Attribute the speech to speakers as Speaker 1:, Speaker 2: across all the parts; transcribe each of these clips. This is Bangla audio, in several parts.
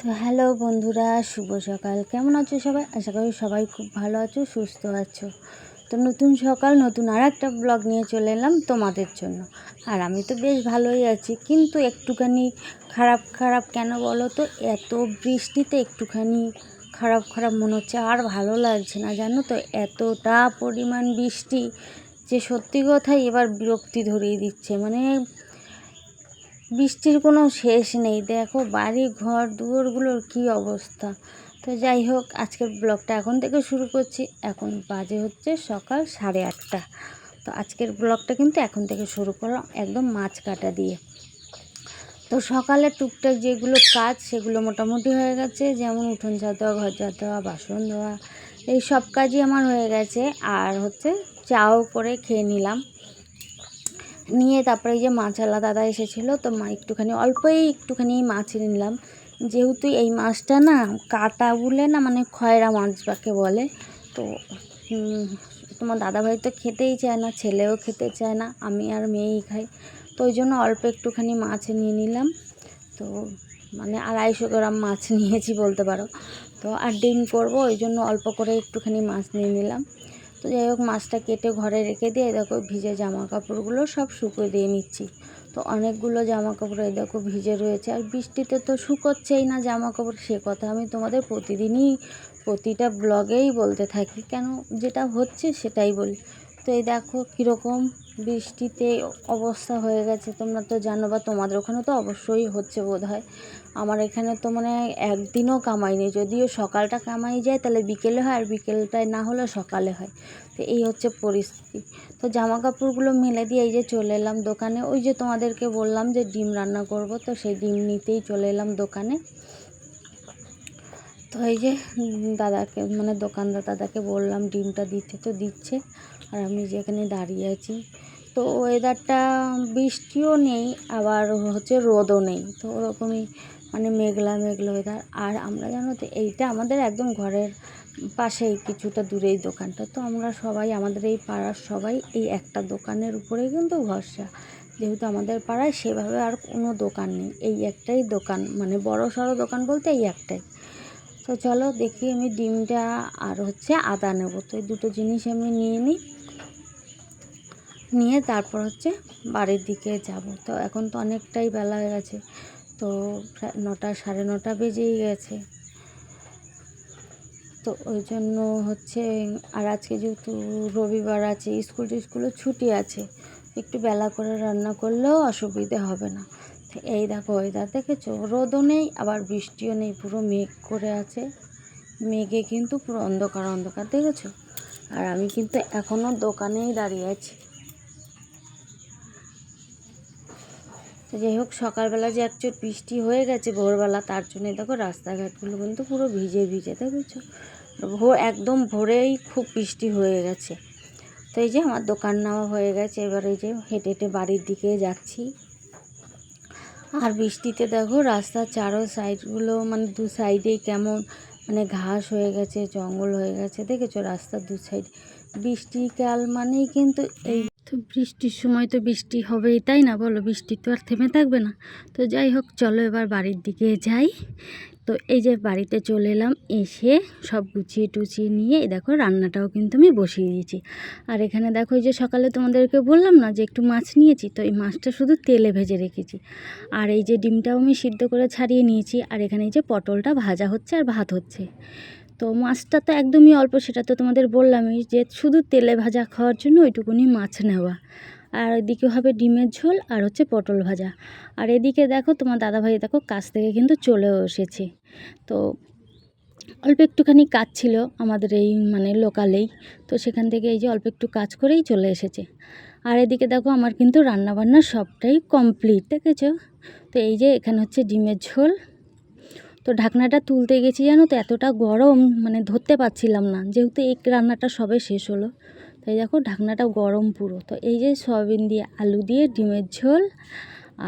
Speaker 1: তো হ্যালো বন্ধুরা, শুভ সকাল। কেমন আছো সবাই? আশা করি সবাই খুব ভালো আছো, সুস্থ আছো। তো নতুন সকাল, নতুন আর একটা ব্লগ নিয়ে চলে এলাম তোমাদের জন্য। আর আমি তো বেশ ভালোই আছি, কিন্তু একটুখানি খারাপ খারাপ কেন বলো তো? এত বৃষ্টিতে একটুখানি খারাপ খারাপ মনে হচ্ছে, আর ভালো লাগছে না, জানো তো? এতটা পরিমাণ বৃষ্টি যে সত্যি কথাই এবার বিরক্তি ধরিয়ে দিচ্ছে। মানে বৃষ্টির কোনো শেষ নেই। দেখো বাড়ি, ঘর, দুয়ারগুলোর কী অবস্থা। তো যাই হোক, আজকের ব্লগটা এখন থেকে শুরু করছি। এখন বাজে হচ্ছে সকাল সাড়ে আটটা। তো আজকের ব্লগটা কিন্তু এখন থেকে শুরু করলাম একদম মাছ কাটা দিয়ে। তো সকালে টুকটাক যেগুলো কাজ, সেগুলো মোটামুটি হয়ে গেছে। যেমন উঠোন ঝাড় দেওয়া, ঘর ঝাড় দেওয়া, বাসন ধোয়া, এই সব কাজই আমার হয়ে গেছে। আর হচ্ছে চাও করে খেয়ে নিলাম। নিয়ে তারপরে এই যে মাছওয়ালা দাদা এসেছিল, তো মা একটুখানি, অল্পই একটুখানি মাছ নিলাম। যেহেতু এই মাছটা না কাটা বলে না মানে খয়রা মাছ যাকে বলে, তো তোমার দাদাভাই তো খেতেই চায় না, ছেলেও খেতে চায় না, আমি আর মেয়েই খাই। তো ওই জন্য অল্প একটুখানি মাছ নিয়ে নিলাম। তো মানে আড়াইশো গ্রাম মাছ নিয়েছি বলতে পারো। তো আর ডিম করব, ওই জন্য অল্প করে একটুখানি মাছ নিয়ে নিলাম। তো যাই হোক, মাছটা কেটে ঘরে রেখে দিয়ে দেখো ভিজে জামা কাপড়গুলো সব শুকিয়ে দিয়ে নিচ্ছি। তো অনেকগুলো জামা কাপড় এই দেখো ভিজে রয়েছে। আর বৃষ্টিতে তো শুকোচ্ছেই না জামা কাপড় সে কথা আমি তোমাদের প্রতিদিনই প্রতিটা ব্লগেই বলতে থাকি। কেন যেটা হচ্ছে সেটাই বলি। তো এই দেখো কীরকম বৃষ্টিতে অবস্থা হয়ে গেছে, তোমরা তো জানো বা তোমাদের ওখানে তো অবশ্যই হচ্ছে বোধ হয় আমার এখানে তো মানে একদিনও কামাইনি যদিও সকালটা কামাই যায়, তাহলে বিকেলে হয়, আর বিকেলটায় না হলে সকালে হয়। তো এই হচ্ছে পরিস্থিতি। তো জামা কাপড়গুলো মেলে দিয়ে এই যে চলে এলাম দোকানে। ওই যে তোমাদেরকে বললাম যে ডিম রান্না করব, তো সেই ডিম নিতেই চলে এলাম দোকানে। তো এই যে দাদাকে মানে দোকানদার দাদাকে বললাম ডিমটা দিতে, তো দিচ্ছে। আর আমি যেখানে দাঁড়িয়ে আছি। তো ওয়েদারটা বৃষ্টিও নেই, আবার হচ্ছে রোদও নেই। তো ওরকমই মানে মেঘলা মেঘলা ওয়েদার আর আমরা জানো তো, এইটা আমাদের একদম ঘরের পাশেই কিছুটা দূরেই দোকানটা। তো আমরা সবাই, আমাদের এই পাড়ার সবাই এই একটা দোকানের উপরেই কিন্তু ভরসা। যেহেতু আমাদের পাড়ায় সেভাবে আর কোনো দোকান নেই। এই একটাই দোকান মানে বড় সড়ো দোকান বলতে এই একটাই। তো চলো দেখি আমি ডিমটা আর হচ্ছে আদা নেব। তো এই দুটো জিনিস আমি নিয়ে নিই। নিয়ে তারপর হচ্ছে বাড়ির দিকে যাব। তো এখন তো অনেকটাই বেলা হয়ে গেছে। তো নটা, সাড়ে নটা বেজেই গেছে। তো ওই জন্য হচ্ছে আর আজকে যেহেতু রবিবার আছে, স্কুল টিস্কুলও ছুটি আছে, একটু বেলা করে রান্না করলেও অসুবিধে হবে না। এই দেখো ওয়েদার দেখেছ? রোদও নেই, আবার বৃষ্টিও নেই, পুরো মেঘ করে আছে। মেঘে কিন্তু পুরো অন্ধকার অন্ধকার, দেখেছ? আর আমি কিন্তু এখনও দোকানেই দাঁড়িয়ে আছি। তো যাই হোক, সকালবেলা যে একচোট বৃষ্টি হয়ে গেছে ভোরবেলা, তার জন্য দেখো রাস্তাঘাটগুলো কিন্তু পুরো ভিজে ভিজে দেখেছ ভোর একদম ভোরেই খুব বৃষ্টি হয়ে গেছে। তো এই যে আমার দোকান নেওয়া হয়ে গেছে, এবার এই যে হেঁটে হেঁটে বাড়ির দিকে যাচ্ছি। আর বৃষ্টিতে দেখো রাস্তার চারো সাইডগুলো মানে দু সাইডেই কেমন মানে ঘাস হয়ে গেছে, জঙ্গল হয়ে গেছে, দেখেছ? রাস্তার দু সাইড বৃষ্টিকাল মানেই কিন্তু এই তো বৃষ্টির সময় তো বৃষ্টি হবেই, তাই না? বলো, বৃষ্টি তো আর থেমে থাকবে না। তো যাই হোক, চলো এবার বাড়ির দিকে যাই। তো এই যে বাড়িতে চলে এলাম, এসে সব গুছিয়ে টুচিয়ে নিয়ে দেখো রান্নাটাও কিন্তু আমি বসিয়ে দিয়েছি। আর এখানে দেখো এই যে সকালে তোমাদেরকে বললাম না যে একটু মাছ নিয়েছি, তো এই মাছটা শুধু তেলে ভেজে রেখেছি। আর এই যে ডিমটাও আমি সিদ্ধ করে ছাড়িয়ে নিয়েছি, আর এখানে এই যে পটলটা ভাজা হচ্ছে আর ভাত হচ্ছে। তো মাছটা তো একদমই অল্প, সেটা তো তোমাদের বললামই যে শুধু তেলে ভাজা খাওয়ার জন্য ওইটুকুনি মাছ নেওয়া। আর এদিকে হবে ডিমের ঝোল আর হচ্ছে পটল ভাজা। আর এদিকে দেখো তোমার দাদাভাই দেখো কাছ থেকে কিন্তু চলেও এসেছে। তো অল্প একটুখানি কাজ ছিল আমাদের এই মানে লোকালেই, তো সেখান থেকে এই যে অল্প একটু কাজ করেই চলে এসেছে। আর এদিকে দেখো আমার কিন্তু রান্নাবান্না সবটাই কমপ্লিট, দেখেছ? তো এই যে এখানে হচ্ছে ডিমের ঝোল তো ঢাকনাটা তুলতে গেছি জানো তো, এতটা গরম মানে ধরতে পারছিলাম না। যেহেতু এই রান্নাটা সবে শেষ হলো, তাই দেখো ঢাকনাটা গরম পুরো। তো এই যে সয়াবিন দিয়ে আলু দিয়ে, ডিমের ঝোল,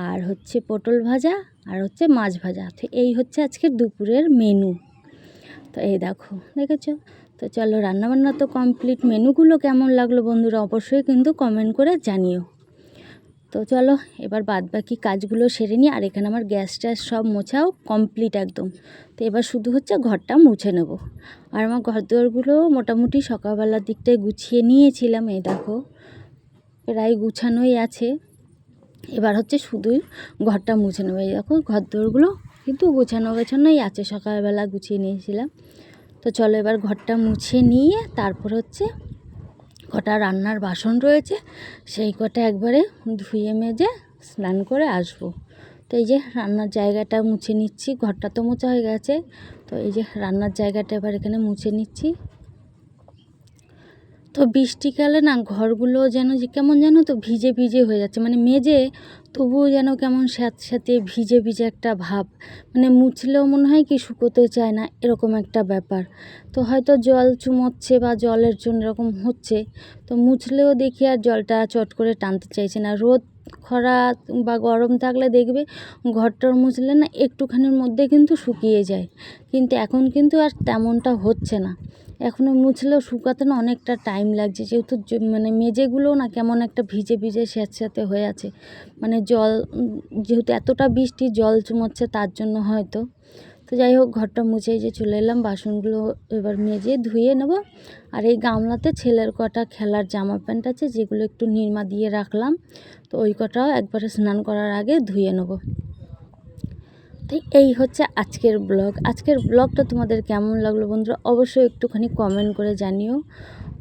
Speaker 1: আর হচ্ছে পটল ভাজা, আর হচ্ছে মাছ ভাজা। তো এই হচ্ছে আজকে দুপুরের মেনু তো এই দেখো, দেখেছ? তো চলো রান্নাবান্না তো কমপ্লিট মেনুগুলো কেমন লাগল বন্ধুরা অবশ্যই কিন্তু কমেন্ট করে জানিও। তো চলো, এবার বাদ বাকি কাজগুলো সেরে নিই, আর এখানে আমার গ্যাস ট্যাস সব মোছাও কমপ্লিট একদম। তো এবার শুধু হচ্ছে ঘরটা মুছে নেব। আর আমার ঘর দুয়ারগুলো মোটামুটি সকালবেলার দিকটায় গুছিয়ে নিয়েছিলাম, এই দেখো। প্রায় গুছানোই আছে। এবার হচ্ছে শুধুই ঘরটা মুছে নেব, এই দেখো ঘর দুয়ারগুলো কিন্তু গুছানো গোছানোই আছে, সকালবেলা গুছিয়ে নিয়েছিলাম। তো চলো এবার ঘরটা মুছে নিয়ে তারপর হচ্ছে কটা রান্নার বাসন রয়েছে, সেই কটা একবারে ধুয়ে মেজে স্নান করে আসব। তো এই যে রান্নার জায়গাটা মুছে নিচ্ছি, ঘরটা তো মোছা হয়ে গেছে, তো এই যে রান্নার জায়গাটা এবার এখানে মুছে নিচ্ছি। তো বৃষ্টিকালে না ঘরগুলো যেন যে কেমন যেন তো ভিজে ভিজে হয়ে যাচ্ছে। মানে মেজে তবুও যেন কেমন স্যাঁতস্যাঁতে ভিজে ভিজে একটা ভাব। মানে মুছলেও মনে হয় কি শুকোতে চায় না, এরকম একটা ব্যাপার। তো হয়তো জল চুমোচ্ছে বা জলের জন্য এরকম হচ্ছে, তো মুছলেও দেখি আর জলটা চট করে টানতে চাইছে না। রোদ, খরা বা গরম থাকলে দেখবে ঘরটর মুছলে না একটুখানির মধ্যে কিন্তু শুকিয়ে যায়। কিন্তু এখন কিন্তু আর তেমনটা হচ্ছে না। এখনও মুছলেও শুকাতে না অনেকটা টাইম লাগছে। যেহেতু মানে মেঝেগুলোও না কেমন একটা ভিজে ভিজে স্যাঁতস্যাঁতে হয়ে আছে। মানে জল, যেহেতু এতটা বৃষ্টি জল চুমোচ্ছে তার জন্য হয়তো। তো যাই হোক, ঘরটা মুছে যে চলে এলাম, বাসনগুলো এবার মেজে ধুয়ে নেব। আর এই গামলাতে ছেলের কটা খেলার জামা প্যান্ট আছে, যেগুলো একটু নিরমা দিয়ে রাখলাম। তো ওই কটাও একবারে স্নান করার আগে ধুয়ে নেব। তো এই হচ্ছে আজকের ব্লগ। আজকের ব্লগটা তোমাদের কেমন লাগল বন্ধুরা? অবশ্যই একটুখানি কমেন্ট করে জানিও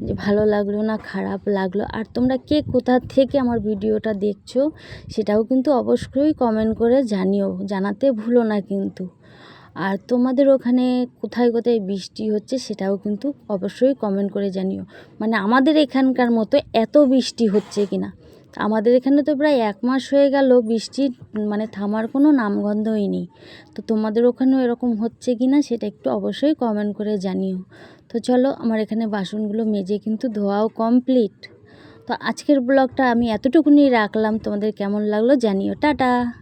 Speaker 1: যে ভালো লাগল না খারাপ লাগল। আর তোমরা কে কোথা থেকে আমার ভিডিওটা দেখছ সেটাও কিন্তু অবশ্যই কমেন্ট করে জানিও। জানাতে ভুলো না কিন্তু। আর তোমাদের ওখানে কোথায় কোথায় বৃষ্টি হচ্ছে সেটাও কিন্তু অবশ্যই কমেন্ট করে জানিও। মানে আমাদের এখানকার মতো এত বৃষ্টি হচ্ছে কি না আমাদের এখানে তো প্রায় এক মাস হয়ে গেল বৃষ্টির মানে থামার কোনো নামগন্ধই নেই। তো তোমাদের ওখানেও এরকম হচ্ছে কি না সেটা একটু অবশ্যই কমেন্ট করে জানিও। তো চলো, আমার এখানে বাসনগুলো মেজে কিন্তু ধোয়াও কমপ্লিট তো আজকের ব্লগটা আমি এতটুকুনি রাখলাম। তোমাদের কেমন লাগল জানিও। টাটা!